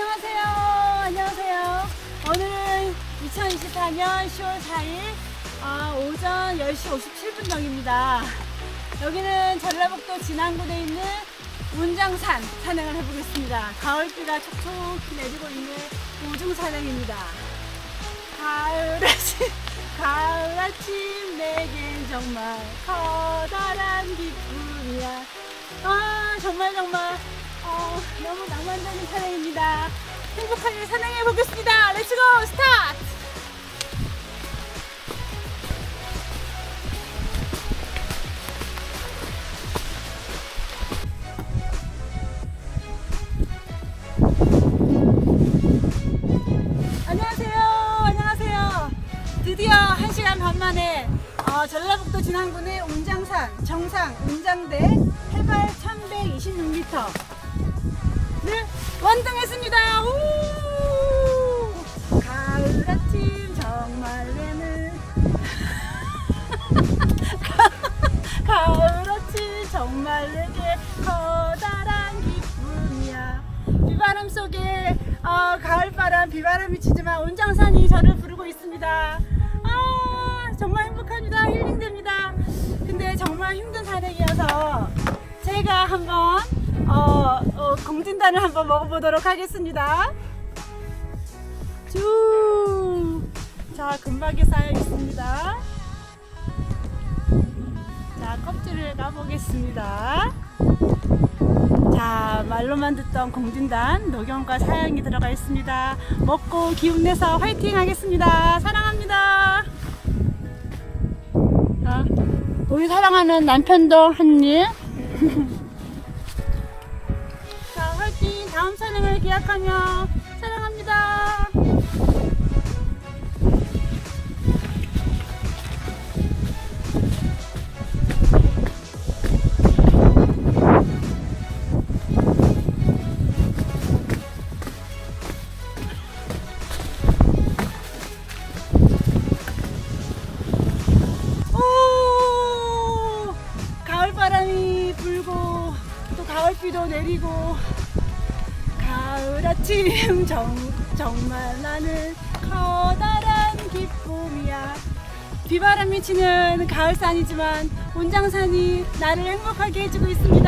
안녕하세요. 안녕하세요. 오늘은 2024년 10월 4일 아, 오전 10시 57분경입니다. 여기는 전라북도 진안군에 있는 운장산 산행을 해보겠습니다. 가을비가 촉촉히 내리고 있는 우중 산행입니다. 가을 아침, 가을 아침 내겐 정말 커다란 기쁨이야. 아 정말 정말 어, 너무 낭만적인 산행입니다. 행복하게 산행해 보겠습니다. 렛츠고 스타트! 안녕하세요. 드디어 1시간 반 만에 어, 전라북도 진안군의 운장산 정상 운장대 해발 1126m 를 완등했습니다. 우! 가을 아침 정말에는 가을 아침 정말 내게 커다란 기쁨이야. 비바람 속에 어, 가을바람 비바람이 치지만 운장산이 저를 부르고 있습니다. 아 정말 행복합니다. 힐링됩니다. 근데 정말 힘든 산행이어서 제가 한번 어, 어, 공진단을 한번 먹어보도록 하겠습니다. 쭉. 자, 금박이 쌓여 있습니다. 자, 껍질을 까보겠습니다. 자, 말로만 듣던 공진단 녹용과 사양이 들어가 있습니다. 먹고 기운 내서 화이팅 하겠습니다. 사랑합니다. 자, 우리 사랑하는 남편도 한 입. 촬영을 기약하며 사랑합니다. 오! 가을 바람이 불고 또 가을비도 내리고 가을 아침 정, 정말 나는 커다란 기쁨이야. 비바람이 치는 가을산이지만 온장산이 나를 행복하게 해주고 있습니다